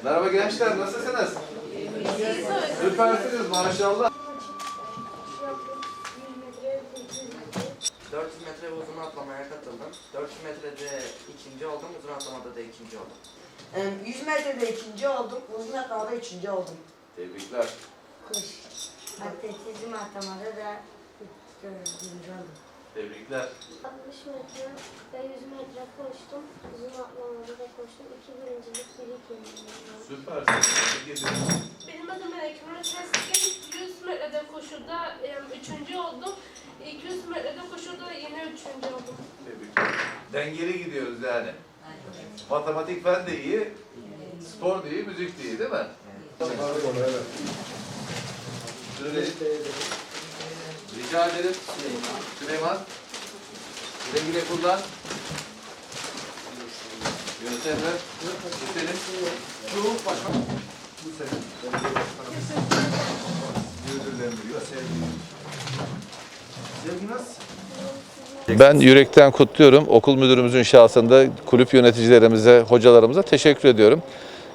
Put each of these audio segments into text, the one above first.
Merhaba gençler, nasılsınız? Süpersiniz maşallah. 400 metre uzun atlamaya katıldım. 400 metrede ikinci oldum, uzun atlamada da ikinci oldum. Em, 100 metrede ikinci oldum, uzun atlamada üçüncü oldum. Tebrikler. Kuş. Atletizm atlamada da dördüncü oldum. Tebrikler. 60 metre ve 100 metre koştum. Uzun atlamada da koştum. İki birincilik, bir ikincilik. Süpersiniz. Tebrik ediyorum. Benim adım Melek Murat Keskin. 100 metrede koşuda üçüncü oldum. 200 metrede koşuda yine üçüncü oldum. Tebrikler. Dengeli gidiyoruz yani. Matematik fen de iyi, spor da iyi, müzik de iyi değil mi? Şöyle. Rica ederim. Süleyman. Güle güle kullan. Emre. Senin. Şu başkan. Bu senin. Ödüllendiriyor. Sevgi. Sevgi nasıl? Ben yürekten kutluyorum. Okul müdürümüzün şahsında kulüp yöneticilerimize, hocalarımıza teşekkür ediyorum.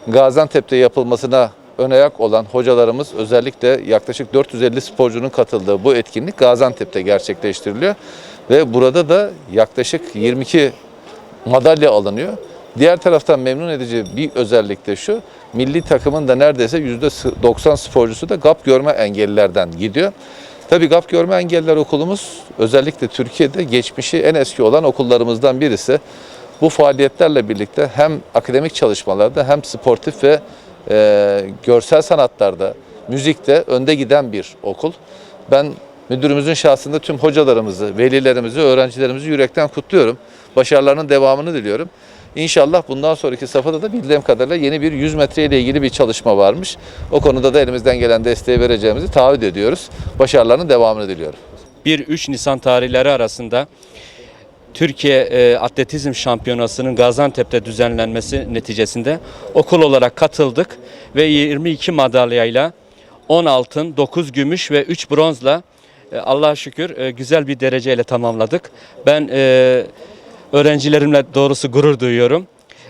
Gaziantep'te yapılmasına ön ayak olan hocalarımız özellikle yaklaşık 450 sporcunun katıldığı bu etkinlik Gaziantep'te gerçekleştiriliyor. Ve burada da yaklaşık 22 madalya alınıyor. Diğer taraftan memnun edici bir özellik de şu, milli takımın da neredeyse %90 sporcusu da GAP görme engellilerden gidiyor. Tabii GAP Görme Engelliler Okulumuz özellikle Türkiye'de geçmişi en eski olan okullarımızdan birisi. Bu faaliyetlerle birlikte hem akademik çalışmalarda hem sportif ve e, görsel sanatlarda, müzikte önde giden bir okul. Ben müdürümüzün şahsında tüm hocalarımızı, velilerimizi, öğrencilerimizi yürekten kutluyorum. Başarılarının devamını diliyorum. İnşallah bundan sonraki safhada da bildiğim kadarıyla yeni bir 100 metre ile ilgili bir çalışma varmış. O konuda da elimizden gelen desteği vereceğimizi taahhüt ediyoruz. Başarılarının devamını diliyorum. 1-3 Nisan tarihleri arasında Türkiye e, Atletizm Şampiyonası'nın Gaziantep'te düzenlenmesi neticesinde okul olarak katıldık ve 22 madalyayla 10 altın, 9 gümüş ve 3 bronzla e, Allah'a şükür e, güzel bir dereceyle tamamladık. Ben e, öğrencilerimle doğrusu gurur duyuyorum.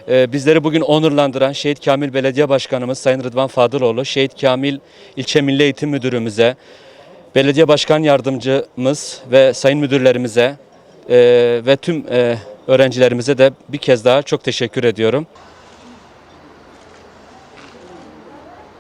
E, bizleri bugün onurlandıran Şehit Kamil Belediye Başkanımız Sayın Rıdvan Fadıloğlu, Şehit Kamil İlçe Milli Eğitim Müdürümüze, Belediye Başkan Yardımcımız ve sayın müdürlerimize ve tüm e, öğrencilerimize de bir kez daha çok teşekkür ediyorum.